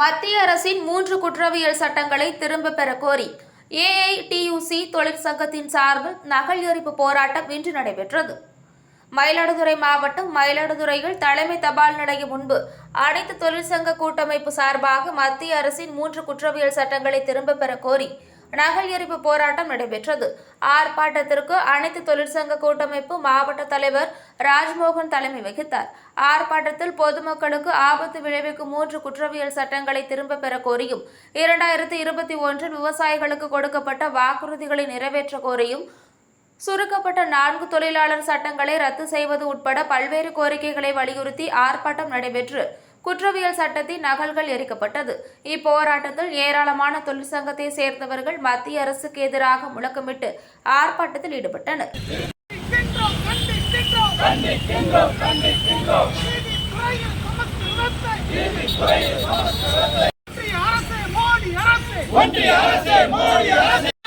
மத்திய அரசின் மூன்று குற்றவியல் சட்டங்களை திரும்ப பெற கோரி ஏஐடியூசி தொழிற்சங்கத்தின் சார்பில் நகல் எரிப்பு போராட்டம் இன்று நடைபெற்றது. மயிலாடுதுறை மாவட்டம் மயிலாடுதுறையில் தலைமை தபால் நிலையம் முன்பு அனைத்து தொழிற்சங்க கூட்டமைப்பு சார்பாக மத்திய அரசின் மூன்று குற்றவியல் சட்டங்களை திரும்ப பெற கோரி நகல் எரிப்பு போராட்டம் நடைபெற்றது. ஆர்ப்பாட்டத்திற்கு அனைத்து தொழிற்சங்க கூட்டமைப்பு மாவட்ட தலைவர் ராஜ்மோகன் தலைமை வகித்தார். ஆர்ப்பாட்டத்தில் பொதுமக்களுக்கு ஆபத்து விளைவிக்கும் மூன்று குற்றவியல் சட்டங்களை திரும்ப பெற கோரியும் இரண்டாயிரத்தி இருபத்தி ஒன்றில் விவசாயிகளுக்கு கொடுக்கப்பட்ட வாக்குறுதிகளை நிறைவேற்ற கோரியும் சுருக்கப்பட்ட நான்கு தொழிலாளர் சட்டங்களை ரத்து செய்வது உட்பட பல்வேறு கோரிக்கைகளை வலியுறுத்தி ஆர்ப்பாட்டம் நடைபெற்று குற்றவியல் சட்டத்தின் நகல்கள் எரிக்கப்பட்டது. இப்போராட்டத்தில் ஏராளமான தொழிற்சங்கத்தை சேர்ந்தவர்கள் மத்திய அரசுக்கு எதிராக முழக்கமிட்டு ஆர்ப்பாட்டத்தில் ஈடுபட்டனர். ஒன்றிய மோடி